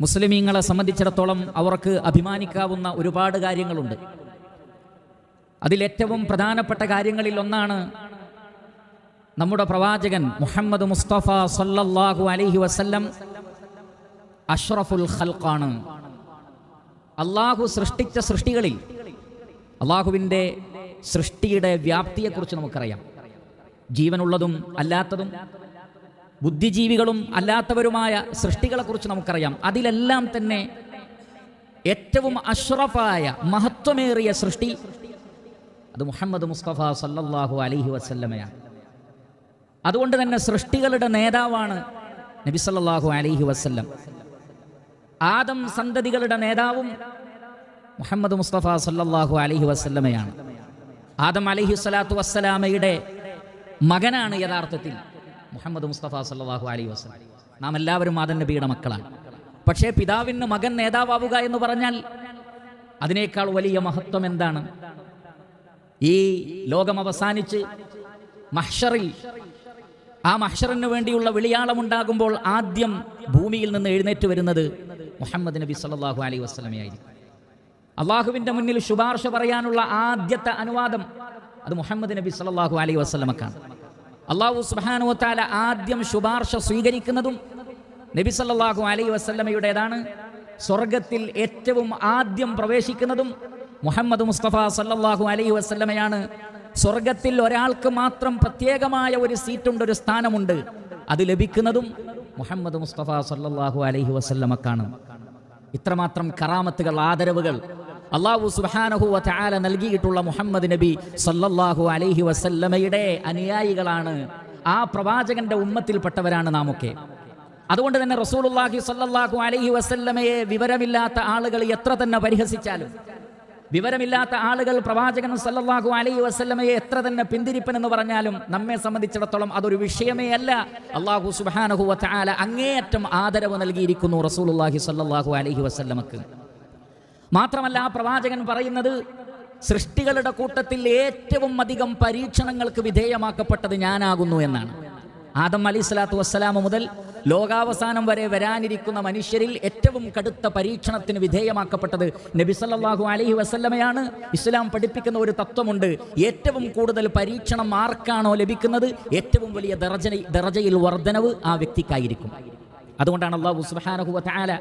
മുസ്ലിമീങ്ങളെ സംബന്ധിച്ചിടത്തോളം അവർക്ക് അഭിമാനിക്കാവുന്ന ഒരുപാട് കാര്യങ്ങളുണ്ട്. അതിലേറ്റവും പ്രധാനപ്പെട്ട കാര്യങ്ങളിൽ ഒന്നാണ് നമ്മുടെ പ്രവാചകൻ മുഹമ്മദ് മുസ്തഫ സല്ലല്ലാഹു അലൈഹി വസല്ലം അഷ്റഫുൽ ഖൽഖാണ്. അള്ളാഹു സൃഷ്ടിച്ച സൃഷ്ടികളിൽ അള്ളാഹുവിന്റെ സൃഷ്ടിയുടെ വ്യാപ്തിയെക്കുറിച്ച് നമുക്കറിയാം. ജീവനുള്ളതും അല്ലാത്തതും ബുദ്ധിജീവികളും അല്ലാത്തവരുമായ സൃഷ്ടികളെക്കുറിച്ച് നമുക്കറിയാം. അതിലെല്ലാം തന്നെ ഏറ്റവും അഷ്റഫായ മഹത്വമേറിയ സൃഷ്ടി അത് മുഹമ്മദ് മുസ്തഫ സല്ലല്ലാഹു അലൈഹി വസല്ലമയാണ്. അതുകൊണ്ട് തന്നെ സൃഷ്ടികളുടെ നേതാവാണ് നബി സല്ലല്ലാഹു അലൈഹി വസല്ലം. ആദം സന്തതികളുടെ നേതാവും മുഹമ്മദ് മുസ്തഫ സല്ലല്ലാഹു അലൈഹി വസല്ലമയാണ്. ആദം അലൈഹി സ്വലാത്തു വസ്സലാമയുടെ മകനാണ് യഥാർത്ഥത്തിൽ. മുഹമ്മദ് മുസ്തഫ സല്ലല്ലാഹു അലൈഹി വസ്ലം നാം എല്ലാവരും മാതൻ നബിയുടെ മക്കളാണ്. പക്ഷേ പിതാവിന് മകൻ നേതാവാവുക എന്ന് പറഞ്ഞാൽ അതിനേക്കാൾ വലിയ മഹത്വം എന്താണ്? ഈ ലോകം അവസാനിച്ച് മഹ്ഷറിൽ ആ മഹ്ഷറിന് വേണ്ടിയുള്ള വിളിയാളമുണ്ടാകുമ്പോൾ ആദ്യം ഭൂമിയിൽ നിന്ന് എഴുന്നേറ്റ് വരുന്നത് മുഹമ്മദ് നബി സല്ലാഹു അലൈഹി വസ്ലമയായിരിക്കും അള്ളാഹുവിന്റെ മുന്നിൽ ശുപാർശ പറയാനുള്ള ആദ്യത്തെ അനുവാദം അത് മുഹമ്മദ് നബി സല്ലാഹു അലൈഹി വസല്ലമക്കാണ്. അള്ളാഹു സുബ്ഹാനഹു താല ആദ്യം ശുപാർശ സ്വീകരിക്കുന്നതും നബി സല്ലല്ലാഹു അലൈഹി വസല്ലമയുടേതാണ്. സ്വർഗത്തിൽ ഏറ്റവും ആദ്യം പ്രവേശിക്കുന്നതും മുഹമ്മദ് മുസ്തഫ സല്ലാഹു അലൈ വസല്ലമയാണ്. സ്വർഗത്തിൽ ഒരാൾക്ക് മാത്രം പ്രത്യേകമായ ഒരു സീറ്റുണ്ട് ഒരു സ്ഥാനമുണ്ട്. അത് ലഭിക്കുന്നതും മുഹമ്മദ് മുസ്തഫ സല്ലാഹു അലൈഹി വസല്ലമക്കാണ്. ഇത്രമാത്രം കറാമത്തുകൾ ആദരവുകൾ അള്ളാഹു സുബ്ഹാനഹു ചാല നൽകിയിട്ടുള്ള മുഹമ്മദ് നബി സല്ലല്ലാഹു അലൈഹി വസല്ലമയുടെ അനുയായികളാണ്. ആ പ്രവാചകന്റെ ഉമ്മത്തിൽപ്പെട്ടവരാണ് നാമൊക്കെ. അതുകൊണ്ട് തന്നെ റസൂലുള്ളാഹി സല്ലല്ലാഹു അലൈഹി വസല്ലമയെ വിവരമില്ലാത്ത ആളുകൾ എത്ര തന്നെ പരിഹസിച്ചാലും വിവരമില്ലാത്ത ആളുകൾ പ്രവാചകൻ സല്ലല്ലാഹു അലൈഹി വസല്ലമയെ എത്ര തന്നെ പിന്തിരിപ്പൻ എന്ന് പറഞ്ഞാലും നമ്മെ സംബന്ധിച്ചിടത്തോളം അതൊരു വിഷയമേ അല്ല. അള്ളാഹു സുബാനഹു വതആല അങ്ങേയറ്റം ആദരവ് നൽകിയിരിക്കുന്നു റസൂലുള്ളാഹി സല്ലല്ലാഹു അലൈഹി വസല്ലമക്ക്. മാത്രമല്ല ആ പ്രവാചകൻ പറയുന്നത് സൃഷ്ടികളുടെ കൂട്ടത്തിൽ ഏറ്റവും അധികം പരീക്ഷണങ്ങൾക്ക് വിധേയമാക്കപ്പെട്ടത് ഞാനാകുന്നു എന്നാണ്. ആദം അലി സ്വലാത്തു വസ്സലാമ മുതൽ ലോകാവസാനം വരെ വരാനിരിക്കുന്ന മനുഷ്യരിൽ ഏറ്റവും കടുത്ത പരീക്ഷണത്തിന് വിധേയമാക്കപ്പെട്ടത് നബിസല്ലാഹു അലഹി വസല്ലമയാണ്. ഇസ്ലാം പഠിപ്പിക്കുന്ന ഒരു തത്വമുണ്ട്. ഏറ്റവും കൂടുതൽ പരീക്ഷണം ആർക്കാണോ ലഭിക്കുന്നത്? ഏറ്റവും വലിയ ദർജ ദർജയിൽ വർധനവ് ആ വ്യക്തിക്കായിരിക്കും. അതുകൊണ്ടാണ് അള്ളാഹു സുബ്ഹാനഹു വതആല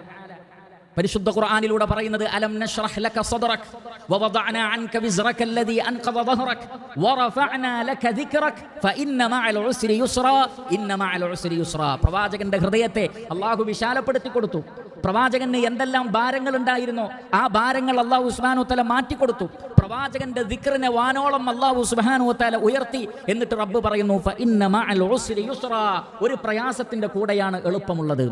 പരിശുദ്ധ ഖുർആനിലൂടെ പറയുന്നത് അലം നഷ്റഹ് ലക സദറക് വവദഅന അൻക വിസ്റക അല്ലദീ അൻഖദ ദഹ്റക് വറഫഅന ലക ദിക്റക് ഫഇന്ന മഅൽ ഉസ്രി യുസ്റാ ഇന്ന മഅൽ ഉസ്രി യുസ്റാ. പ്രവാചകന്റെ ഹൃദയത്തെ അല്ലാഹു വിശാലപ്പെടുത്തി കൊടുത്തു. പ്രവാചകന് എന്തെല്ലാം ഭാരങ്ങൾ ഉണ്ടായിരുന്നോ ആ ഭാരങ്ങൾ അള്ളാഹു ഉസ്മാനു മാറ്റി കൊടുത്തു. പ്രവാചകന്റെ ദിക്റിനെ വാനോളം അള്ളാഹു സുബാനു താല ഉയർത്തി എന്നിട്ട് റബ്ബ് പറയുന്നു ഒരു പ്രയാസത്തിന്റെ കൂടെയാണ് എളുപ്പമുള്ളത്.